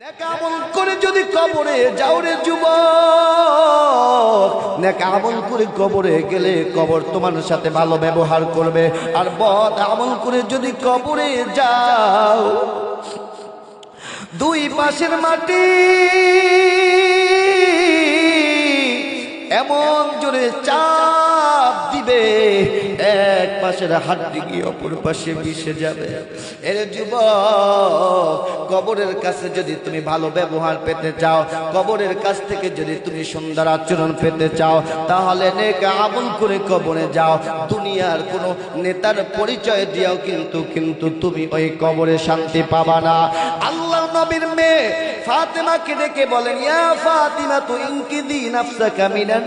আমল করে যদি কবরে যাও রে যুবক, নেক আমল করে কবরে গেলে কবর তোমার সাথে ভালো ব্যবহার করবে। আর বদ আমল করে যদি কবরে যাও, দুই পাশের মাটি এমন জোরে চাপ দিবে। এক পাশের হাড্ডি গিয়ে অপর পাশে মিশে যাবে। এর যুবক, কবরের কাছে যদি তুমি ভালো ব্যবহার পেতে চাও, কবরের কাছ থেকে যদি তুমি সুন্দর আচরণ পেতে চাও, তাহলে নেক আমল করে কবরে যাও। দুনিয়ার কোনো নেতার পরিচয় দিয়াও কিন্তু কিন্তু তুমি ওই কবরে শান্তি পাবা না। আল্লাহ নবীর মেয়ে ফাতেমাকে ডেকে বলেন, ইয়া ফাতিমা তু ইনকিদি নাফসাকা মিনান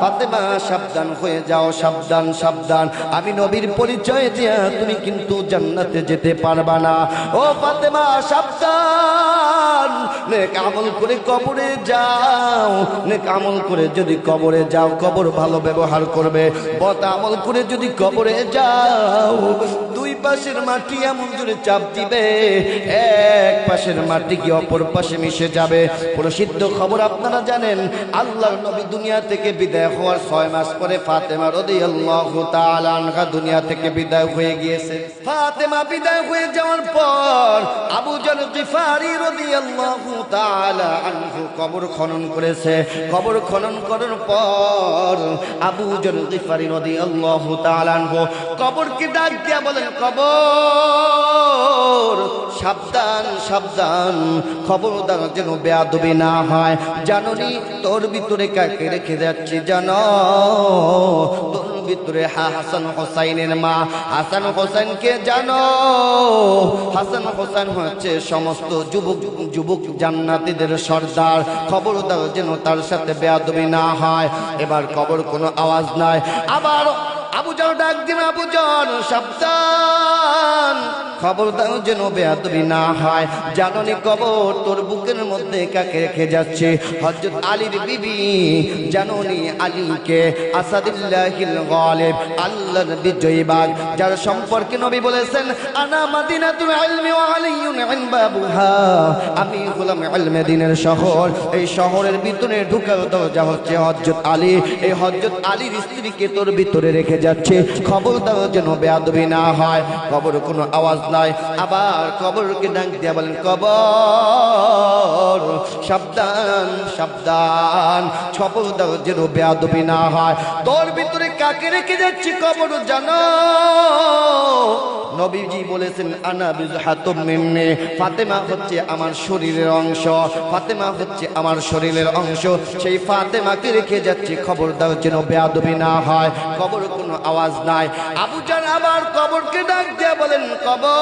ফাতেমা, সাবধান হয়ে যাও, সাবধান সাবধান। আমি নবীর পরিচয় দিয়া তুমি কিন্তু জান্নাতে যেতে পারবা না। ও ফাতেমা, সাবধান। নেক আমল করে কবরে যাও। নেক আমল করে যদি কবরে যাও, কবর ভালো ব্যবহার করবে। বদ আমল করে যদি কবরে যাও, দুই পাশের মাটি এমন জোরে চাপ দিবে। এক পাশের মাটি কি অপর পাশে মিশে যাবে। প্রসিদ্ধ খবর আপনারা জানেন, আল্লাহর নবী দুনিয়া থেকে বিদায় হওয়ার ছয় মাস পরে ফাতেমা তাআলা আনহা দুনিয়া থেকে বিদায় হয়ে গিয়েছে। ফাতেমা বিদায় হয়ে যাওয়ার পর আবু জাল কবর খনন করেছে। কবর খনন করার পর আবু জাল গিফারি রাদিয়াল্লাহু তাআলা আনহু কবরকে ডাক দিয়া বলেন, কবর, সাবধান সাবধান। খবরদার যেন বেয়াদবি না হয়। জাননি, তোর ভিতরে কাকে রেখে যাচ্ছি জানো? তোর ভিতরে হাসান হোসাইনের মা। হাসান হোসেনকে জানো? হাসান হোসেন হচ্ছে সমস্ত যুবক যুবক জান্নাতীদের সর্দার। খবরদার যেন তার সাথে বেয়াদবি না হয়। এবার কবর কোনো আওয়াজ নাই। আবার আবু জন ডাক দিন, আবু জন সাবধান। খবর দাও যেন বেয়াদবি না হয়। জাননি কবর তোর বুকের মধ্যে কাকে রেখে যাচ্ছে? হজরত আলীর বিবি জাননি আলীকে আসাদুল্লাহিল আল্লাহর যার সম্পর্কে নবী বলেছেন, আনা আলিয়ুন ইন বাবুহা আমি হলাম ইলমে দিনের শহর। এই শহরের ভিতরে ঢুকার দরজা হচ্ছে হজরত আলী। এই হজরত আলীর স্ত্রীকে তোর ভিতরে রেখে যাচ্ছে। খবর দাও যেন বেয়াদবি না হয় খবর কোনো আওয়াজ নাই। আবার কবরকে ডাক দিয়া বলেন, কবর, সাবধান সাবধান খবর দাও যেন বেয়াদবি না হয়। তোর ভিতরে কাকে রেখে যাচ্ছে কবর জানো? নবীজি বলেছেন, আনা বিজহাতুম মিন্নি, ফাতেমা হচ্ছে আমার শরীরের অংশ, ফাতেমা হচ্ছে আমার শরীরের অংশ। সেই ফাতেমাকে রেখে যাচ্ছি খবর দাও যেন বেয়াদবি না হয়। কবর কোনো আওয়াজ নাই। আবু জান আবার কবরকে ডাক দিয়া বলেন, কবর,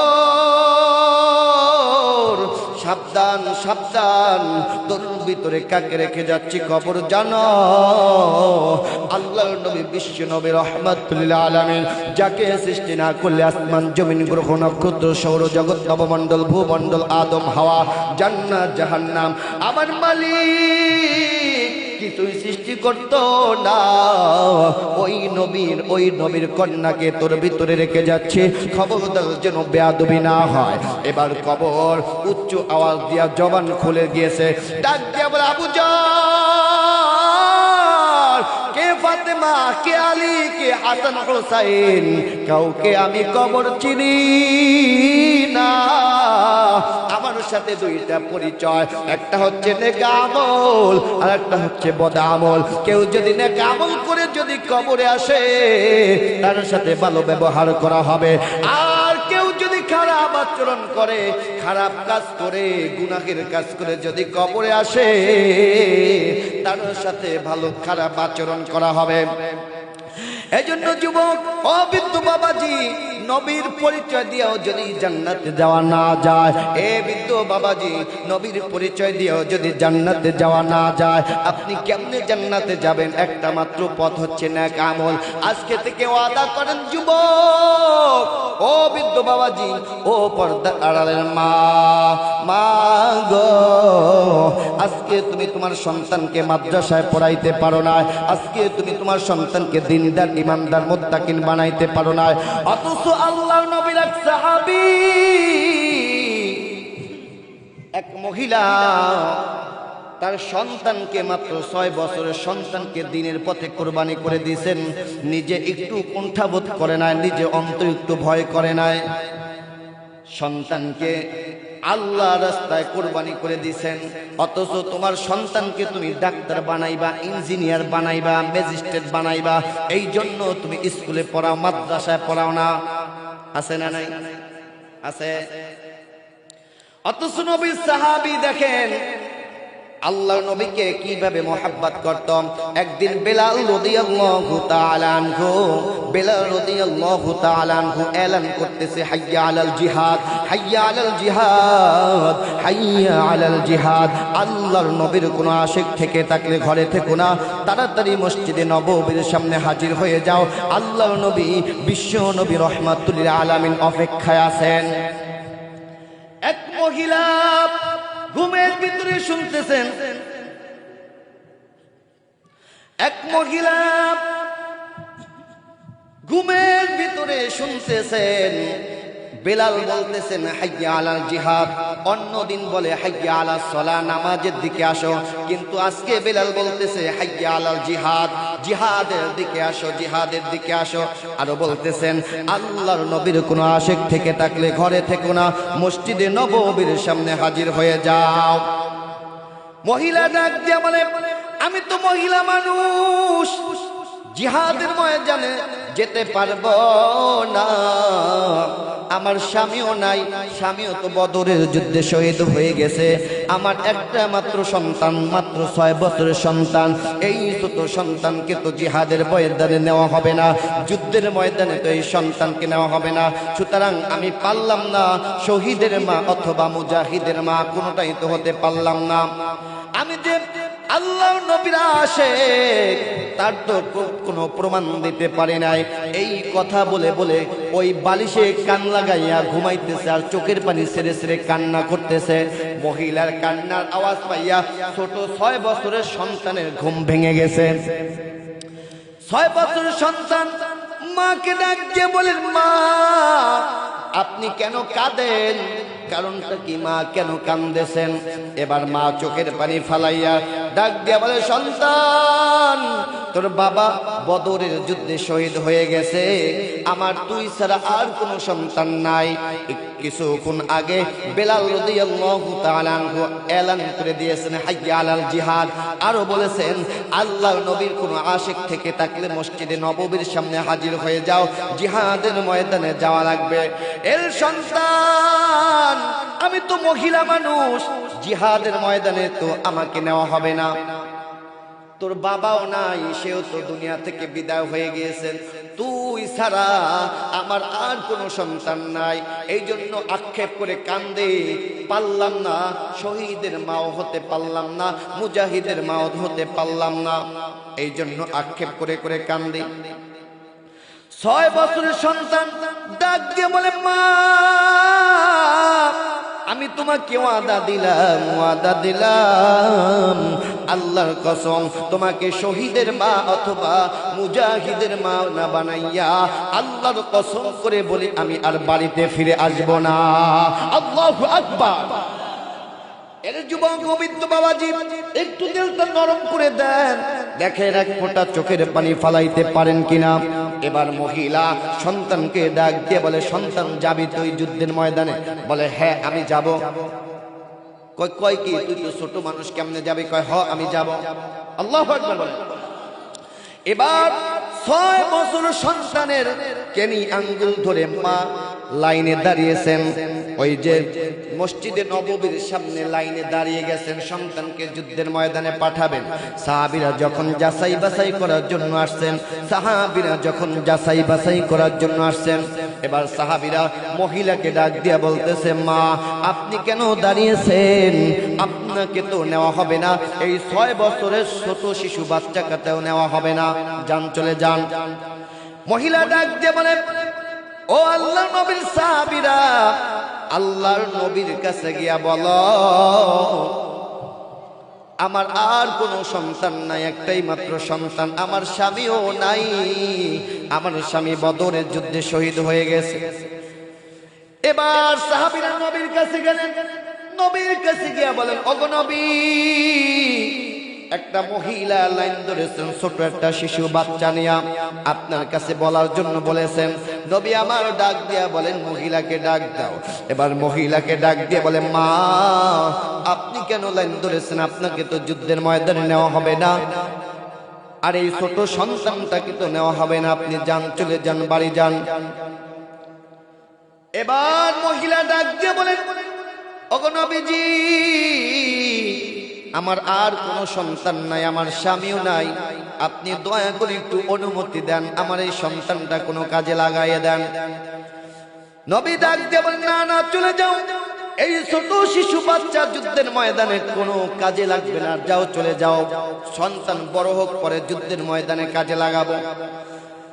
সাবধান সাবধান তোর ভিতরে কাকে রেখে যাচ্ছি কবর জানো? আল্লাহর নবী বিশ্ব নবী রহমাতুল্লাহ আলামিন, যাকে সৃষ্টি না করলে আসমান, জমিন, গ্রহ, নক্ষত্র সৌর জগৎ নবমণ্ডল, ভূমণ্ডল, আদম, হাওয়া, জান্নাত, জাহান্নাম। আমার মালিক কিছুই সৃষ্টি করত? না। ওই নবীর ওই নবীর কন্যাকে তোর ভিতরে রেখে যাচ্ছে। খবরদার যেন বেয়াদবি না হয়। এবার কবর, উচ্চ আওয়াজ দিয়া জবান খুলে গিয়েছে ডাক দিয়া বলে, আবু কে ফাতেমা, কে কে কাউকে আমি কবর চিনি না। সাথে দুইটা পরিচয়। একটা হচ্ছে নেকা আমল আর একটা হচ্ছে বদা আমল কেউ যদি নেকা আমল করে যদি কবরে আসে, তার সাথে ভালো ব্যবহার করা হবে। আর কেউ যদি খারাপ আচরণ করে, খারাপ কাজ করে, গুনাহের কাজ করে যদি কবরে আসে, তার সাথে ভালো খারাপ আচরণ করা হবে। এজন্য যুবক অবিদ্য বাবাজি নবীর পরিচয় দিয়েও যদি জান্নাতে যাওয়া না যায়, এ বিদ্য বাবাজি, নবীর পরিচয় দিয়েও যদি জান্নাতে যাওয়া না যায়, আপনি কেমনে জান্নাতে যাবেন? একটা মাত্র পথ হচ্ছে না আমল। আজকে থেকে ওয়াদা করেন যুবক, ও বিদ্য বাবাজি, ও পর্দা আড়ালের মা মা গো, আজকে তুমি তোমার সন্তানকে মাদ্রাসায় পড়াইতে পারো না, আজকে তুমি তোমার সন্তানকে দিনদার, ইমানদার, মোত্তাকিন বানাইতে পারো না, অথচ আল্লাহ নবীর এক সাহাবী। এক মহিলা, তার সন্তানকে মাত্র ছয় বছরের সন্তানকে দিনের পথে কোরবানি করে দিয়েছেন। নিজে একটু কুণ্ঠাবোধ করে নাই, নিজে অন্তর একটু ভয় করে নাই। সন্তানকে আল্লাহ রাস্তায় কোরবানি করে দিছেন অথচ তোমার সন্তানকে তুমি ডাক্তার বানাইবা, ইঞ্জিনিয়ার বানাইবা, ম্যাজিস্ট্রেট বানাইবা এই জন্য তুমি স্কুলে পড়াও, মাদ্রাসায় পড়াও না। আছে না নাই? আছে। অথচ নবী সাহাবি দেখেন আল্লাহ নবীকে কীভাবে মোহাব্বত করতাম? একদিন বেলাল রাদিয়াল্লাহু তাআলা আনহু, বেলাল রাদিয়াল্লাহু তাআলা এলান করতেছে, হাইয়া আলাল জিহাদ, হাইয়া আলাল জিহাদ, হাইয়া আলাল জিহাদ। আল্লাহর নবীর কোনো আশিক থেকে থাকলে ঘরে থেকো না, তাড়াতাড়ি মসজিদে নববীর সামনে হাজির হয়ে যাও। আল্লাহর নবী, বিশ্ব নবী রহমাতুল আলামিন অপেক্ষায় আছেন। এক মহিলা ঘুমের ভিতরে শুনতেছেন। এক মহিলা ঘুমের ভিতরে শুনতেছেন। বেলাল বলতেছেন, হাইয়া আলাল জিহাদ। অন্য দিন বলে, হাইয়া আলা সলা নামাজের দিকে আসো। কিন্তু আজকে বেলাল বলতেছে, হাইয়া আলাল জিহাদ। জিহাদের দিকে আসো, জিহাদের দিকে আসো। আরও বলতেছেন, আল্লাহর নবীর কোনো আশেক থেকে থাকলে ঘরে থেকো না, মসজিদে নববীর সামনে হাজির হয়ে যাও। মহিলা ডাক দিয়া বলে, আমি তো মহিলা মানুষ, জিহাদের ময়দানে যেতে পারব না। আমার স্বামীও নাই, স্বামীও তো বদরের যুদ্ধে শহীদ হয়ে গেছে। আমার একটা মাত্র সন্তান, মাত্র ছয় বছরের সন্তান। এই ছোট সন্তানকে তো জিহাদের ময়দানে নেওয়া হবে না, যুদ্ধের ময়দানে তো এই সন্তানকে নেওয়া হবে না। সুতরাং আমি পারলাম না, শহীদের মা অথবা মুজাহিদের মা, কোনোটাই তো হতে পারলাম না। আমি যে আল্লাহ নবীরা আসে তার তো কোনো প্রমাণ দিতে পারে নাই। এই কথা বলে বলে ওই বালিশে কান লাগাইয়া ঘুমাইতেছে আর চোখের পানি সেরে সেরে কান্না করতেছে। মহিলার কান্নার আওয়াজ পাইয়া ছোট ছয় বছরের সন্তানের ঘুম ভেঙে গেছে। ছয় বছরের সন্তান মাকে ডাক দিয়ে বলেন মা, আপনি কেন কাঁদেন? কারণটা কি মা কেন কান্দেছেন? এবার মা চোখের পানি ফালাইয়া ডাক দিয়া বলে, সন্তান তোর বাবা বদরের যুদ্ধে শহীদ হয়ে গেছে। আমার তুই ছাড়া আর কোনো সন্তান নাই। কিছুক্ষণ আগে বেলাল রাদিয়াল্লাহু তাআলা এলান করে দিয়েছেন, হাইয়া আলাল জিহাদ। আরও বলেছেন আল্লাহর নবীর কোন আশিক থেকে থাকলে মসজিদে নববীর সামনে হাজির হয়ে যাও। জিহাদের ময়দানে যাওয়া লাগবে। এর সন্তান, আমি তো মহিলা মানুষ। জিহাদের ময়দানে তো আমাকে নেওয়া হবে না। তোর বাবাও নাই, সেও তো দুনিয়া থেকে বিদায় হয়ে গিয়েছেন। তুই ছাড়া আমার আর কোনো সন্তান নাই। এই জন্য আক্ষেপ করে কান্দে, পারলাম না। শহীদের মাও হতে পারলাম না, মুজাহিদের মাও হতে পারলাম না। এই জন্য আক্ষেপ করে করে কান্দে। ছয় বছরের সন্তান, ডাক দিয়ে বলে, মা আমি তোমাকে ওয়াদা দিলাম ওয়াদা দিলাম। আল্লাহর কসম, তোমাকে শহীদের মা অথবা মুজাহিদের মা না বানাইয়া আল্লাহর কসম করে বলি আমি আর বাড়িতে ফিরে আসব না। আল্লাহ আকবার। চোখের পানি পারেন কিনা। সন্তানকে ডাক বলে, সন্তান, যাবি যুদ্ধের ময়দানে? বলে হ্যাঁ আমি যাব। কি? ছোট মানুষ, কেমনে যাবে? কয়, হ, আমি যাব। আল্লাহ বলে। এবার ছয় বছর সন্তানের কেনি আঙ্গুল ধরে মা লাইনে দাঁড়িয়েছেন। ওই যে মসজিদে নববীর সামনে লাইনে দাঁড়িয়ে গেছেন, সন্তানকে যুদ্ধের ময়দানে পাঠাবেন। সাহাবিরা যখন যাচাই বাছাই করার জন্য আসছেন, সাহাবিরা যখন যাচাই বাছাই করার জন্য আসছেন, এবার সাহাবিরা মহিলাকে ডাক দিয়া বলতেছে, মা, আপনি কেন দাঁড়িয়েছেন? আপনাকে তো নেওয়া হবে না। এই ছয় বছরের ছোট শিশু বাচ্চাকেও নেওয়া হবে না। যান, চলে যান। মহিলা ডাক দিয়ে বলে, ও আল্লাহ নবীর সাহাবিরা, আল্লাহর নবীর কাছে গিয়া বল, আমার আর কোনো সন্তান নাই, একটাই মাত্র সন্তান, আমার স্বামীও নাই, আমার স্বামী বদরের যুদ্ধে শহীদ হয়ে গেছে। এবার সাহাবিরা নবীর কাছে গেলেন, নবীর কাছে গিয়া বলেন অগনবী একটা মহিলা লাইন ধরেছেন, ছোট একটা শিশু, বাচ্চা নিয়া। আপনার কাছে বলার জন্য বলেছেন, নবী আমার ডাক দিয়া বলেন, মহিলাকে ডাক দাও। এবার মহিলাকে ডাক দিয়ে বলে, মা, আপনি কেন লাইন ধরেছেন? আপনাকে তো যুদ্ধের ময়দানে নেওয়া হবে না। আর এই ছোট সন্তানটাকে তো নেওয়া হবে না। আপনি যান, চলে যান, বাড়ি যান। এবার মহিলা ডাক দিয়ে বলেন অগনবীজি আমার আর কোনো সন্তান নাই, আমার স্বামীও নাই। আপনি দয়া করে একটু অনুমতি দেন, আমার এই সন্তানটা কোনো কাজে লাগাইয়ে দেন। নবী ডাক দিয়ে বলেন, না না, চলে যাও। এই ছোট শিশু বাচ্চা যুদ্ধের ময়দানে কোনো কাজে লাগবে না, যাও, চলে যাও। সন্তান বড় হোক, পরে যুদ্ধের ময়দানে কাজে লাগাবো।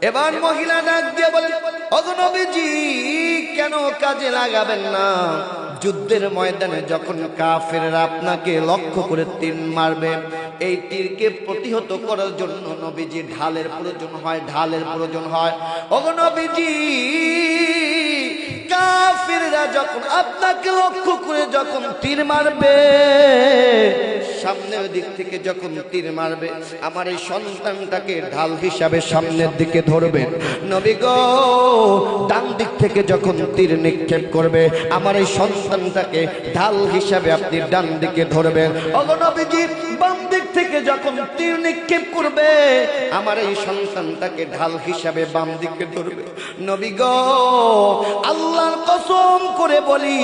এবার মহিলা ডাক দিয়ে বলেন অগনবীজি কেন কাজে লাগাবেন না? যুদ্ধের ময়দানে যখন কাফেররা আপনাকে লক্ষ্য করে তীর মারবে, এই তীরকে প্রতিহত করার জন্য নবীজি ঢালের প্রয়োজন হয়, ঢালের প্রয়োজন হয়। অগনবীজি কাফেররা যখন আপনাকে লক্ষ্য করে যখন তীর মারবে সামনের দিক থেকে যখন তীর মারবে, আমার এই সন্তানটাকে ঢাল হিসাবে সামনের দিকে ধরবেন নবী গো, ডান দিক থেকে যখন তীর নিক্ষেপ করবে, আমার এই সন্তানটাকে ঢাল হিসাবে আপনি ডান দিকে ধরবেন। অগনবীজি বাম দিক থেকে যখন তীর নিক্ষেপ করবে, আমার এই সন্তানটাকে ঢাল হিসাবে বাম দিকে ধরবে। নবী গো, আল্লাহর কসম করে বলি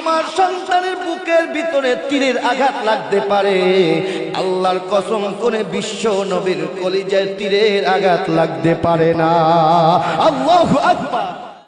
আমার সন্তানের বুকের ভিতরে তীরের আঘাত লাগতে পারে। আল্লাহর কসম করে বিশ্ব নবীর কলিজায় তীরের আঘাত লাগতে পারে না। আল্লাহ আকবার।